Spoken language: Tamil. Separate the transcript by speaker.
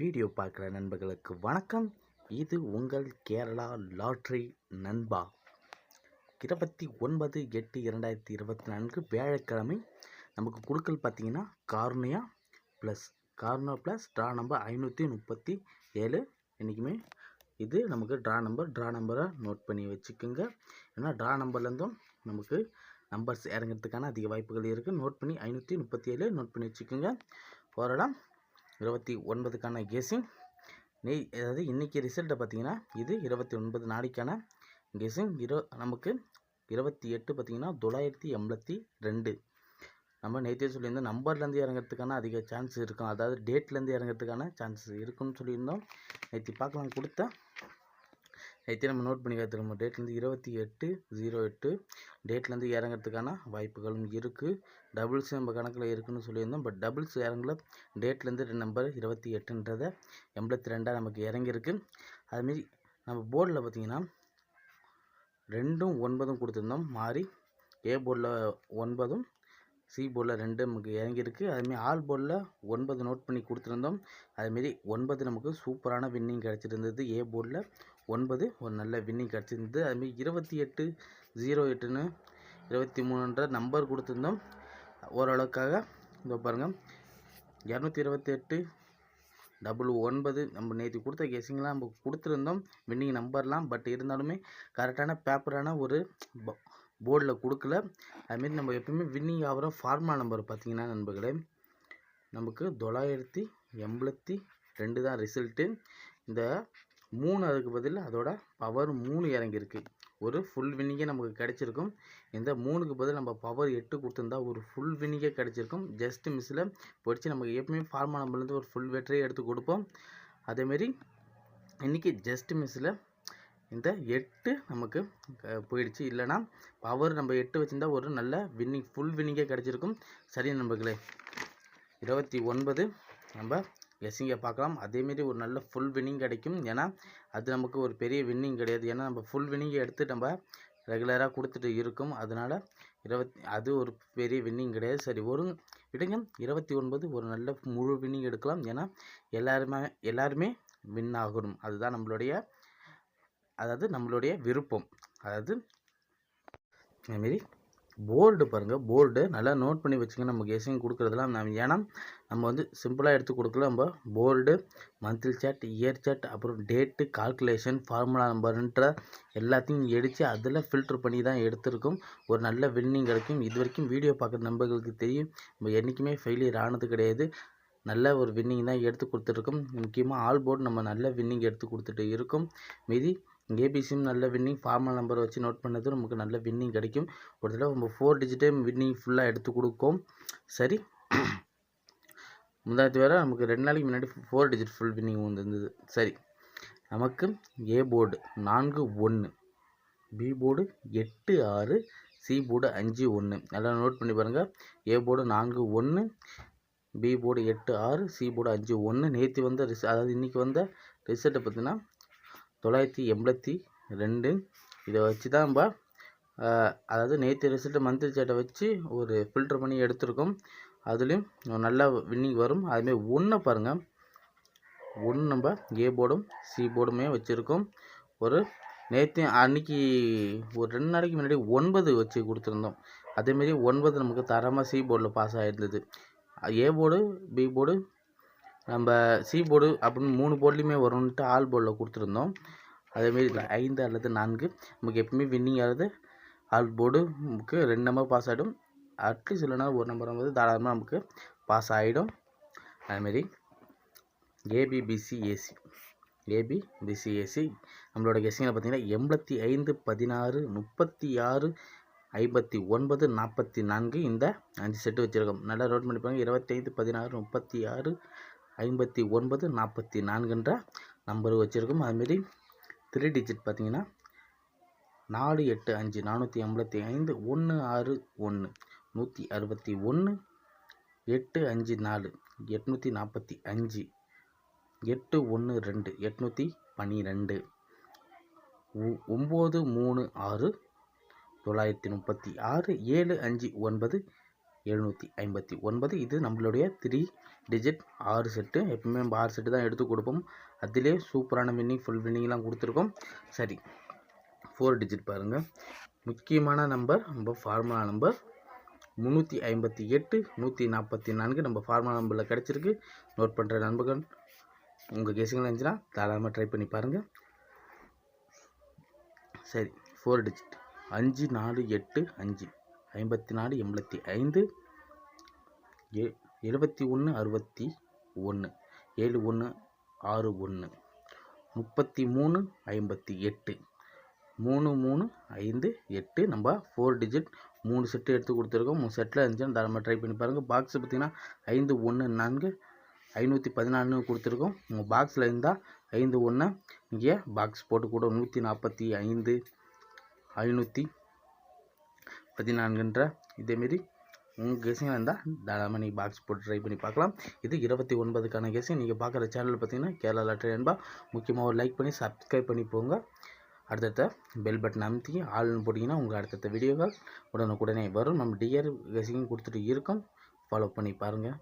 Speaker 1: வீடியோ பார்க்குற நண்பர்களுக்கு வணக்கம். இது உங்கள் கேரளா லாட்ரி நண்பா. இருபத்தி ஒன்பது எட்டு இரண்டாயிரத்தி இருபத்தி நான்கு வியாழக்கிழமை நமக்கு குழுக்கள் பார்த்தீங்கன்னா Karunya plus Karunya plus draw number ஐநூற்றி முப்பத்தி ஏழு. என்றைக்குமே இது நமக்கு ட்ரா நம்பர் ட்ரா நம்பரை நோட் பண்ணி வச்சுக்கோங்க. ஏன்னா ட்ரா நம்பர்லேருந்தும் நமக்கு நம்பர்ஸ் இறங்கிறதுக்கான அதிக வாய்ப்புகள் இருக்குது நோட் பண்ணி ஐநூற்றி முப்பத்தி ஏழு நோட் பண்ணி வச்சுக்கோங்க. போராடம் இருபத்தி ஒன்பதுக்கான கெஸிங் நெய் அதாவது இன்றைக்கி ரிசல்ட்டை பார்த்தீங்கன்னா இது இருபத்தி ஒன்பது நாளைக்கான கெஸிங் இரு நமக்கு இருபத்தி எட்டு பார்த்தீங்கன்னா தொள்ளாயிரத்தி எண்பத்தி ரெண்டு. நம்ம நேற்றே சொல்லியிருந்தோம் நம்பர்லேருந்து இறங்கிறதுக்கான அதிக சான்ஸ் இருக்கும். அதாவது டேட்லேருந்து இறங்கிறதுக்கான சான்ஸ் இருக்குன்னு சொல்லியிருந்தோம். நேற்று பார்க்கலாம் கொடுத்த நேற்று நம்ம நோட் பண்ணி காத்துருமோ டேட்லேருந்து இருபத்தி எட்டு ஜீரோ எட்டு டேட்லேருந்து இறங்கிறதுக்கான வாய்ப்புகளும் இருக்குது டபுள்ஸ் நம்ம கணக்கில் இருக்குன்னு சொல்லியிருந்தோம். But doubles இறங்கல. டேட்லேருந்து ரெண்டு நம்பர் இருபத்தி எட்டுன்றதை எண்பத்தி ரெண்டாக நமக்கு இறங்கியிருக்கு. அதுமாரி நம்ம போர்டில் பார்த்தீங்கன்னா ரெண்டும் ஒன்பதும் கொடுத்துருந்தோம். மாறி ஏ போர்டில் ஒன்பதும் சி போர்டில் ரெண்டு நமக்கு இறங்கியிருக்கு. அதுமாரி ஆல் போர்டில் ஒன்பது நோட் பண்ணி கொடுத்துருந்தோம். அதுமாரி ஒன்பது நமக்கு சூப்பரான வின்னிங் கிடச்சிருந்தது ஏ போர்டில் ஒன்பது ஒரு நல்ல வின்னிங் கிடச்சிருந்தது. அதுமாரி இருபத்தி எட்டு ஜீரோ எட்டுன்னு இருபத்தி மூணுன்ற நம்பர் கொடுத்துருந்தோம். ஓரளவுக்காக இதோ பாருங்கள் இரநூத்தி இருபத்தெட்டு டபுள் ஒன்பது நம்ம நேற்று கொடுத்த கெஸிங்லாம் நம்ம கொடுத்துருந்தோம். வின்னிங் நம்பர்லாம் பட் இருந்தாலுமே கரெக்டான பேப்பரான ஒரு போர்டில் கொடுக்கல. அதுமாரி நம்ம எப்பவுமே வின்னிங் ஆகிற ஃபார்மா நம்பர் பார்த்திங்கன்னா நண்பர்களே நமக்கு தொள்ளாயிரத்தி எண்பத்தி ரெண்டு தான் ரிசல்ட்டு இந்த மூணு அதுக்கு பதில் அதோட பவர் மூணு இறங்கியிருக்கு. ஒரு ஃபுல் வின்னிங்கே நமக்கு கிடச்சிருக்கும். இந்த மூணுக்கு பதில் நம்ம பவர் எட்டு கொடுத்துருந்தா ஒரு ஃபுல் வினிகை கிடச்சிருக்கும். ஜஸ்ட் மிஸ்ஸில் படித்து நமக்கு எப்பவுமே ஃபார்மா நம்மளேருந்து ஒரு ஃபுல் வெற்றியை எடுத்து கொடுப்போம். அதேமாரி இன்றைக்கி ஜஸ்ட் மிஸ்ஸில் இந்த எட்டு நமக்கு போயிடுச்சு. இல்லைனா பவர் நம்ம எட்டு வச்சுருந்தா ஒரு நல்ல வின்னிங் ஃபுல் வின்னிங்கே கிடச்சிருக்கும். சரி நண்பர்களே இருபத்தி ஒன்பது நம்ம கெஸ்ஸிங்கை பார்க்கலாம். அதேமாரி ஒரு நல்ல ஃபுல் வின்னிங் கிடைக்கும். ஏன்னா அது நமக்கு ஒரு பெரிய வின்னிங் கிடையாது. ஏன்னா நம்ம ஃபுல் வின்னிங்கை எடுத்து நம்ம ரெகுலராக கொடுத்துட்டு இருக்கும். அதனால் இருபத்தி அது ஒரு பெரிய வின்னிங் கிடையாது. சரி ஒரு விடுங்க. இருபத்தி ஒன்பது ஒரு நல்ல முழு வின்னிங் எடுக்கலாம். ஏன்னா எல்லாருமே எல்லாருமே வின் ஆகணும். அதுதான் நம்மளுடைய அதாவது நம்மளுடைய விருப்பம். அதாவது அதுமாரி போர்டு பாருங்கள் போர்டு. நல்லா நோட் பண்ணி வச்சுங்க நம்ம கெஸிங் கொடுக்குறதுலாம் நம்ம ஏன்னா நம்ம வந்து சிம்பிளாக எடுத்து கொடுக்கல. நம்ம board monthly chart year chart அப்புறம் டேட்டு கால்குலேஷன் ஃபார்முலா நம்பருன்ற எல்லாத்தையும் எடுத்து அதில் ஃபில்ட்ரு பண்ணி தான் எடுத்திருக்கும். ஒரு நல்ல வின்னிங் கிடைக்கும். இது வரைக்கும் வீடியோ பார்க்குற நண்பர்களுக்கு தெரியும். நம்ம என்றைக்குமே ஃபெயிலியர் ஆனது கிடையாது. நல்ல ஒரு வின்னிங் தான் எடுத்து கொடுத்துருக்கோம் முக்கியமாக ஆல் போர்டு நம்ம நல்ல வின்னிங் எடுத்து கொடுத்துட்டு இருக்கோம். மீதி ஏபிசியும் நல்ல வின்னிங் ஃபார்மல் நம்பரை வச்சு நோட் பண்ணது நமக்கு நல்ல வின்னிங் கிடைக்கும். ஒரு தடவை நம்ம ஃபோர் டிஜிட்டே வின்னிங் ஃபுல்லாக எடுத்து கொடுக்கும். சரி. முந்தாத்தி வேறு நமக்கு ரெண்டு நாளைக்கு முன்னாடி ஃபோர் டிஜிட் ஃபுல் வின்னிங் வந்துருந்தது. சரி. நமக்கு ஏ போர்டு நான்கு ஒன்று பி போர்டு எட்டு ஆறு சி போர்டு அஞ்சு ஒன்று நல்லா நோட் பண்ணி பாருங்கள் ஏ போர்டு நான்கு ஒன்று பி போர்டு எட்டு ஆறு சி போர்டு அஞ்சு ஒன்று நேற்று வந்த ரிச அதாவது இன்றைக்கி வந்த ரிசல்ட்டை பார்த்தீங்கன்னா தொள்ளாயிரத்தி எண்பத்தி ரெண்டு. இதை வச்சு தான்ப்பா அதாவது நேற்று ரிசல்ட்டு மந்த்லி சேட்டை வச்சு ஒரு ஃபில்டர் பண்ணி எடுத்திருக்கோம். அதுலேயும் நல்லா வின்னிங் வரும். அதுமாரி ஒன்றை பாருங்கள் ஒன்று நம்ம ஏ போர்டும் சி போர்டுமே வச்சுருக்கோம். ஒரு நேற்று அன்றைக்கி ஒரு ரெண்டு நாளைக்கு முன்னாடி ஒன்பது வச்சு கொடுத்துருந்தோம். அதேமாரி ஒன்பது நமக்கு தரமாக சி போர்டில் பாஸ் ஆகிருந்தது ஏ போர்டு பி போர்டு நம்ம சி போர்டு அப்படின்னு மூணு போர்ட்லேயுமே வரும்ன்ட்டு ஆல் போர்டில் கொடுத்துருந்தோம். அதேமாரி ஐந்து அல்லது நான்கு. நமக்கு எப்பவுமே வின்னிங் ஆகிறது ஆல் போர்டு நமக்கு ரெண்டு நம்பர் பாஸ் ஆகிடும் அட்லீஸ்ட் இல்லைனா ஒரு நம்பர் வந்து தாராளமாக நமக்கு பாஸ் ஆகிடும் அதுமாரி ஏபிபிசிஏசி ஏபி பிசிஏசி நம்மளோட கெஸ்டிங்கில் பார்த்தீங்கன்னா எண்பத்தி ஐந்து பதினாறு முப்பத்தி ஆறு ஐம்பத்தி ஒன்பது நாற்பத்தி நான்கு இந்த அஞ்சு செட்டு வச்சுருக்கோம். நல்லா நோட் பண்ணிப்பாங்க. இருபத்தைந்து பதினாறு முப்பத்தி ஆறு ஐம்பத்தி ஒன்பது நாற்பத்தி நான்குன்ற நம்பர் வச்சுருக்கோம். அதுமாரி த்ரீ டிஜிட் பார்த்தீங்கன்னா நாலு எட்டு அஞ்சு நானூற்றி ஐம்பத்தி ஐந்து ஒன்று ஆறு ஒன்று நூற்றி அறுபத்தி ஒன்று எட்டு அஞ்சு நாலு எட்நூற்றி நாற்பத்தி அஞ்சு எட்டு ஒன்று ரெண்டு எட்நூற்றி பன்னிரெண்டு ஒம்பது மூணு ஆறு தொள்ளாயிரத்தி முப்பத்தி ஆறு ஏழு அஞ்சு ஒன்பது எழுநூற்றி ஐம்பத்தி ஒன்பது. இது நம்மளுடைய த்ரீ டிஜிட் ஆறு செட்டு எப்பவுமே நம்ம ஆறு செட்டு தான் எடுத்து கொடுப்போம். அதிலே சூப்பரான வின்னிங் ஃபுல் வின்னிங்லாம் கொடுத்துருக்கோம். சரி ஃபோர் டிஜிட் பாருங்கள் முக்கியமான நம்பர் நம்ம ஃபார்முலா நம்பர் முந்நூற்றி ஐம்பத்தி எட்டு நூற்றி நாற்பத்தி நான்கு நம்ம ஃபார்முலா நம்பரில் கிடச்சிருக்கு. நோட் பண்ணுற நண்பர்கள் உங்கள் கெஸிங்கில் இருந்துச்சுன்னா தாராளமாக ட்ரை பண்ணி பாருங்கள் சரி ஃபோர் டிஜிட் அஞ்சு நாலு எட்டு அஞ்சு. ஐம்பத்தி நாலு எண்பத்தி ஐந்து எ எழுபத்தி ஒன்று அறுபத்தி ஒன்று ஏழு ஒன்று ஆறு ஒன்று முப்பத்தி மூணு ஐம்பத்தி எட்டு மூணு மூணு ஐந்து எட்டு நம்ம ஃபோர் டிஜிட் மூணு செட்டு எடுத்து கொடுத்துருக்கோம். மூணு செட்டில் இருந்துச்சுன்னா தாராளமாக ட்ரை பண்ணி பாருங்கள் பாக்ஸ் பார்த்திங்கன்னா ஐந்து ஒன்று நான்கு ஐநூற்றி பதினாலுன்னு கொடுத்துருக்கோம். உங்கள் பாக்ஸில் இருந்தால் ஐந்து ஒன்று இங்கே பாக்ஸ் போட்டு கூட நூற்றி நாற்பத்தி ஐந்து ஐநூற்றி பதினான்குன்ற இதேமாரி உங்கள் கெஸிங் இருந்தால் தாராளமாக நீங்கள் பாக்ஸ் போட்டு ட்ரை பண்ணி பார்க்கலாம். இது இருபத்தி ஒன்பதுக்கான கெஸிங் நீங்கள் பார்க்குற சேனல் பார்த்தீங்கன்னா கேரளா லாட்ரி என்பா முக்கியமாக ஒரு லைக் பண்ணி சப்ஸ்கிரைப் பண்ணி போங்க. அடுத்தடுத்த பெல் பட்டன் அமைத்தி ஆள்னு போட்டிங்கன்னா உங்கள் அடுத்தடுத்த வீடியோக்கள் உடனுக்குடனே வரும். நம்ம டிஆர் கெஸிங் கொடுத்துட்டு இருக்கோம். ஃபாலோ பண்ணி பாருங்கள்